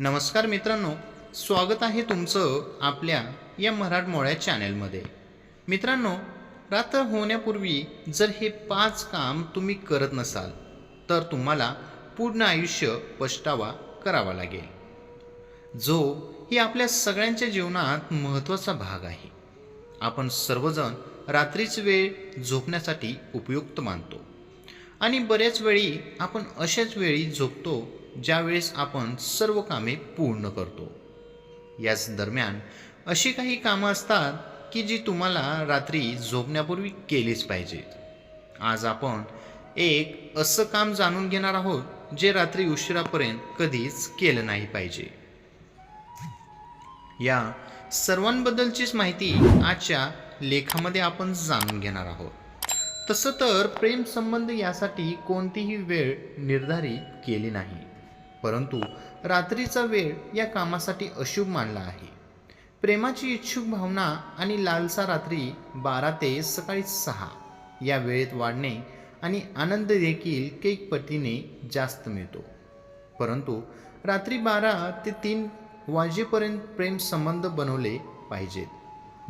नमस्कार मित्रांनो स्वागत आहे तुमचं आपल्या या मराठमोळ्या चॅनलमध्ये. मित्रांनो रात्र होण्यापूर्वी जर हे पाच काम तुम्ही करत नसाल तर तुम्हाला पूर्ण आयुष्य पछतावा करावा लागेल. जो ही आपल्या सगळ्यांच्या जीवनात महत्त्वाचा भाग आहे. आपण सर्वजण रात्रीच वेळ झोपण्यासाठी उपयुक्त मानतो. आणि बऱ्याच वेळी आपण अशाच वेळी झोपतो ज्यावेळेस आपण सर्व कामे पूर्ण करतो. याच दरम्यान अशी काही कामं असतात की जी तुम्हाला रात्री झोपण्यापूर्वी केलीच पाहिजे. आज आपण एक असं काम जाणून घेणार आहोत जे रात्री उशिरापर्यंत कधीच केलं नाही पाहिजे. या सर्वांबद्दलचीच माहिती आजच्या लेखामध्ये आपण जाणून घेणार आहोत. तसं तर प्रेम संबंध यासाठी कोणतीही वेळ निर्धारित केली नाही. परंतु रात्रीचा वेळ या कामासाठी अशुभ मानला आहे. प्रेमाची इच्छुक भावना आणि लालसा रात्री बारा ते सकाळी सहा या वेळेत वाढणे आणि आनंद देखील केक पटीने जास्त मिळतो. परंतु रात्री बारा ते तीन वाजेपर्यंत प्रेम संबंध बनवले पाहिजेत.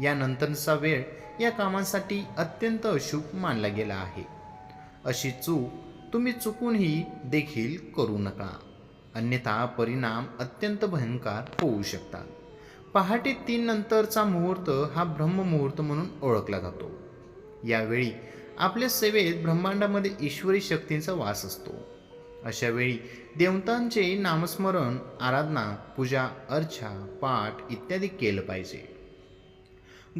यानंतरचा वेळ या कामासाठी अत्यंत अशुभ मानला गेला आहे. अशी चूक तुम्ही चुकूनही देखील करू नका. अन्यथा परिणाम अत्यंत भयंकर होऊ शकतात. पहाटे तीन नंतरचा मुहूर्त हा ब्रह्ममुहूर्त म्हणून ओळखला जातो. यावेळी आपल्या सेवेत ब्रह्मांडामध्ये ईश्वरी शक्तींचा वास असतो. अशा वेळी देवतांचे नामस्मरण आराधना पूजा अर्चा पाठ इत्यादी केलं पाहिजे.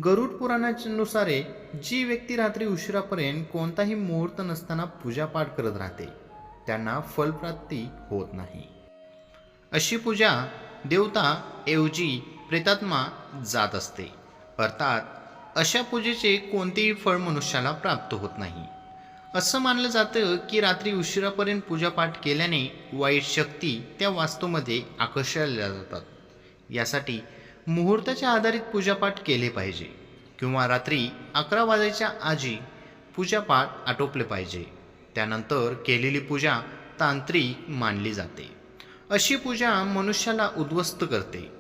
गरुड पुराणानुसारे जी व्यक्ती रात्री उशिरापर्यंत कोणताही मुहूर्त नसताना पूजापाठ करत राहते त्यांना फलप्राप्ती होत नाही. अशी पूजा देवता ऐवजी प्रेतात्मा जात असते. अर्थात अशा पूजेचे कोणतेही फळ मनुष्याला प्राप्त होत नाही. असं मानलं जातं की रात्री उशिरापर्यंत पूजापाठ केल्याने वाईट शक्ती त्या वास्तूमध्ये आकर्षल्या जातात. यासाठी मुहूर्ताच्या आधारित पूजापाठ केले पाहिजे किंवा रात्री अकरा वाजायच्या आजी पूजापाठ आटोपले पाहिजे. त्यानंतर केलेली पूजा तांत्रिक मानली जाते. अशी पूजा मनुष्याला उद्ध्वस्त करते.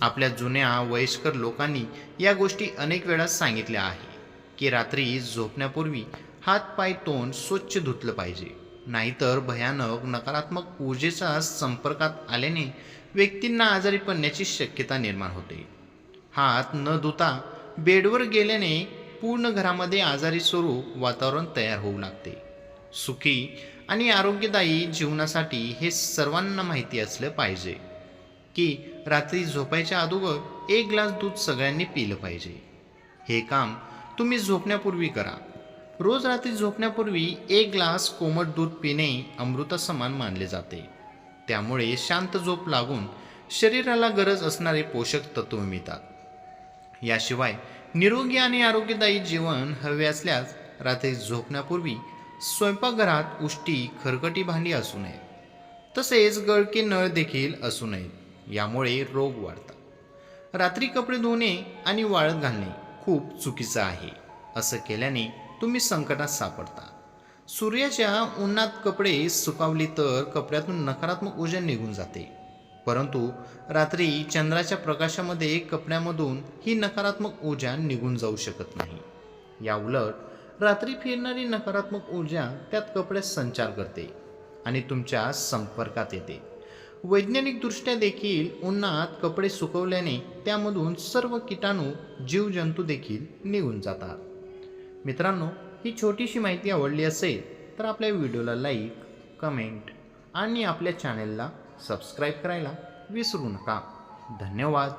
आपल्या जुन्या वयस्कर लोकांनी या गोष्टी अनेक वेळा सांगितल्या आहे की रात्री झोपण्यापूर्वी हात पाय तोंड स्वच्छ धुतलं पाहिजे नाहीतर भयानक नकारात्मक ऊर्जेचा संपर्कात आल्याने व्यक्तींना आजारी पडण्याची शक्यता निर्माण होते. हात न धुता बेडवर गेल्याने पूर्ण घरामध्ये आजारी स्वरूप वातावरण तयार होऊ लागते. सुखी आणि आरोग्यदायी जीवनासाठी हे सर्वांना माहिती असलं पाहिजे. की रात्री झोपायच्या अगोदर एक ग्लास दूध सगळ्यांनी पिलं पाहिजे. हे काम तुम्ही झोपण्यापूर्वी करा. रोज रात्री झोपण्यापूर्वी एक ग्लास कोमट दूध पिणे अमृतासमान मानले जाते. त्यामुळे शांत झोप लागून शरीराला गरज असणारे पोषक तत्व मिळतात. याशिवाय निरोगी आणि आरोग्यदायी जीवन हवे असल्यास रात्री झोपण्यापूर्वी स्वयंपाकघरात उष्टी खरकटी भांडी असू नयेत. तसेच गळके नळ देखील असू नयेत. यामुळे रोग वाढतात. रात्री कपडे धुणे आणि वाळत घालणे खूप चुकीचं आहे. असं केल्याने तुम्ही संकटात सापडता. सूर्याच्या उन्हात कपडे सुकावली तर कपड्यातून नकारात्मक ऊर्जा निघून जाते. परंतु रात्री चंद्राच्या प्रकाशामध्ये कपड्यामधून ही नकारात्मक ऊर्जा निघून जाऊ शकत नाही. या उलट रात्री फिरणारी नकारात्मक ऊर्जा त्यात कपड्यात संचार करते आणि तुमच्या संपर्कात येते. वैज्ञानिकदृष्ट्या देखील उन्हात कपडे सुकवल्याने त्यामधून सर्व किटाणू जीवजंतू देखील निघून जातात. मित्रांनो ही छोटीशी माहिती आवडली असेल तर आपल्या व्हिडिओला लाईक कमेंट आणि आपल्या चॅनेलला सबस्क्राईब करायला विसरू नका. धन्यवाद.